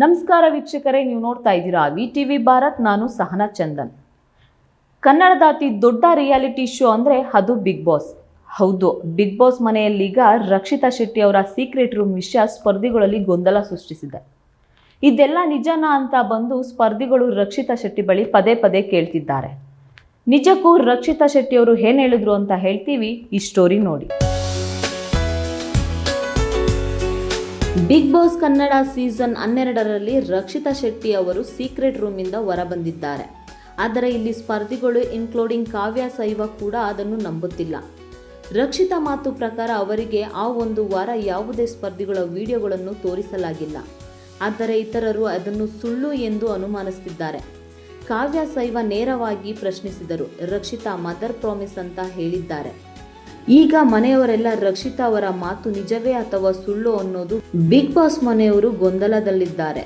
ನಮಸ್ಕಾರ ವೀಕ್ಷಕರೇ, ನೀವು ನೋಡ್ತಾ ಇದ್ದೀರಾ ವಿ ಟಿ ವಿ ಭಾರತ್, ನಾನು ಸಹನಾ ಚಂದನ್. ಕನ್ನಡದ ಅತಿ ದೊಡ್ಡ ರಿಯಾಲಿಟಿ ಶೋ ಅಂದರೆ ಅದು ಬಿಗ್ ಬಾಸ್ ಹೌದು ಬಿಗ್ ಬಾಸ್ ಮನೆಯಲ್ಲೀಗ ರಕ್ಷಿತಾ ಶೆಟ್ಟಿ ಅವರ ಸೀಕ್ರೆಟ್ ರೂಮ್ ವಿಷಯ ಸ್ಪರ್ಧಿಗಳಲ್ಲಿ ಗೊಂದಲ ಸೃಷ್ಟಿಸಿದೆ. ಇದೆಲ್ಲ ನಿಜನಾ ಅಂತ ಬಂದು ಸ್ಪರ್ಧಿಗಳು ರಕ್ಷಿತಾ ಶೆಟ್ಟಿ ಬಳಿ ಪದೇ ಪದೇ ಕೇಳ್ತಿದ್ದಾರೆ. ನಿಜಕ್ಕೂ ರಕ್ಷಿತಾ ಶೆಟ್ಟಿ ಅವರು ಏನು ಹೇಳಿದ್ರು ಅಂತ ಹೇಳ್ತೀವಿ, ಈ ಸ್ಟೋರಿ ನೋಡಿ. ಬಿಗ್ ಬಾಸ್ ಕನ್ನಡ ಸೀಸನ್ ಹನ್ನೆರಡರಲ್ಲಿ ರಕ್ಷಿತಾ ಶೆಟ್ಟಿ ಅವರು ಸೀಕ್ರೆಟ್ ರೂಮಿಂದ ಹೊರಬಂದಿದ್ದಾರೆ. ಆದರೆ ಇಲ್ಲಿ ಸ್ಪರ್ಧಿಗಳು ಇನ್ಕ್ಲೂಡಿಂಗ್ ಕಾವ್ಯ ಸೈವ ಕೂಡ ಅದನ್ನು ನಂಬುತ್ತಿಲ್ಲ. ರಕ್ಷಿತಾ ಮಾತು ಪ್ರಕಾರ ಅವರಿಗೆ ಆ ಒಂದು ವಾರ ಯಾವುದೇ ಸ್ಪರ್ಧಿಗಳ ವಿಡಿಯೋಗಳನ್ನು ತೋರಿಸಲಾಗಿಲ್ಲ. ಆದರೆ ಇತರರು ಅದನ್ನು ಸುಳ್ಳು ಎಂದು ಅನುಮಾನಿಸುತ್ತಿದ್ದಾರೆ. ಕಾವ್ಯ ಸೈವ ನೇರವಾಗಿ ಪ್ರಶ್ನಿಸಿದರು. ರಕ್ಷಿತಾ ಮದರ್ ಪ್ರಾಮಿಸ್ ಅಂತ ಹೇಳಿದ್ದಾರೆ. ಈಗ ಮನೆಯವರೆಲ್ಲ ರಕ್ಷಿತಾ ಅವರ ಮಾತು ನಿಜವೇ ಅಥವಾ ಸುಳ್ಳು ಅನ್ನೋದು ಬಿಗ್ ಬಾಸ್ ಮನೆಯವರು ಗೊಂದಲದಲ್ಲಿದ್ದಾರೆ.